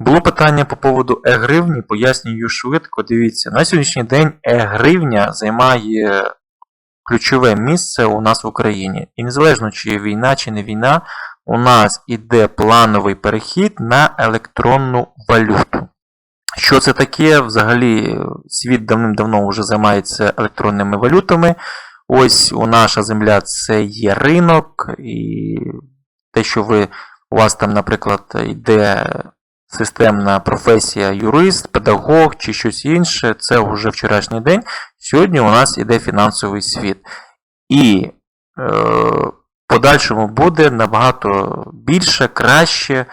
Було питання по поводу е-гривні, пояснюю швидко. Дивіться, на сьогоднішній день е-гривня займає ключове місце у нас в Україні. І незалежно чи війна, чи не війна, у нас іде плановий перехід на електронну валюту. Що це таке? Взагалі, світ давним-давно вже займається електронними валютами. Ось у наша земля це є ринок, і те, що ви, у вас там, наприклад, йде системна професія юрист, педагог чи щось інше, це вже вчорашній день. Сьогодні у нас іде фінансовий світ. І е, подальшому буде набагато більше, краще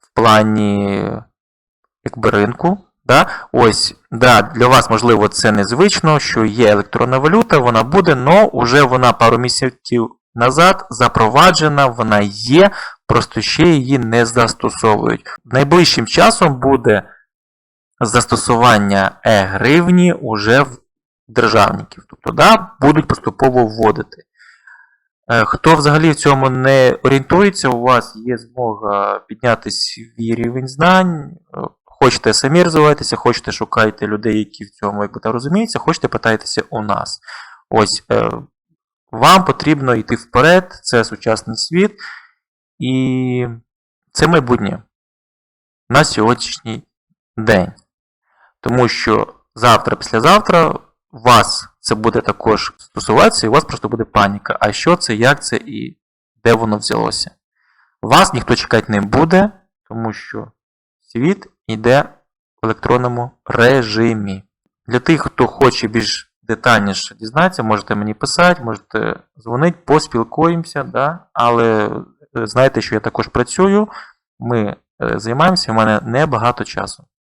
в плані якби, ринку. Да? Ось, да, для вас, можливо, це незвично, що є електронна валюта, вона буде, але вже вона пару місяців назад запроваджена, вона є, просто ще її не застосовують. Найближчим часом буде застосування е-гривні уже в державників. Тобто, да, будуть поступово вводити. Е, Хто взагалі в цьому не орієнтується, у вас є змога підняти свій рівень знань. Е, Хочете самі розвивайтеся, хочете шукайте людей, які в цьому та розуміються, хочете питайтеся у нас. Ось е, вам потрібно йти вперед, це сучасний світ, і це майбутнє на сьогоднішній день. Тому що завтра, післязавтра вас це буде також стосуватися, і у вас просто буде паніка. А що це, як це і де воно взялося? Вас ніхто чекати не буде, тому що світ йде в електронному режимі. Для тих, хто хоче більш детальніше дізнатися, можете мені писати, можете дзвонити, поспілкуємося, да? але е, знайте, що я також працюю, ми е, займаємося, у мене небагато часу.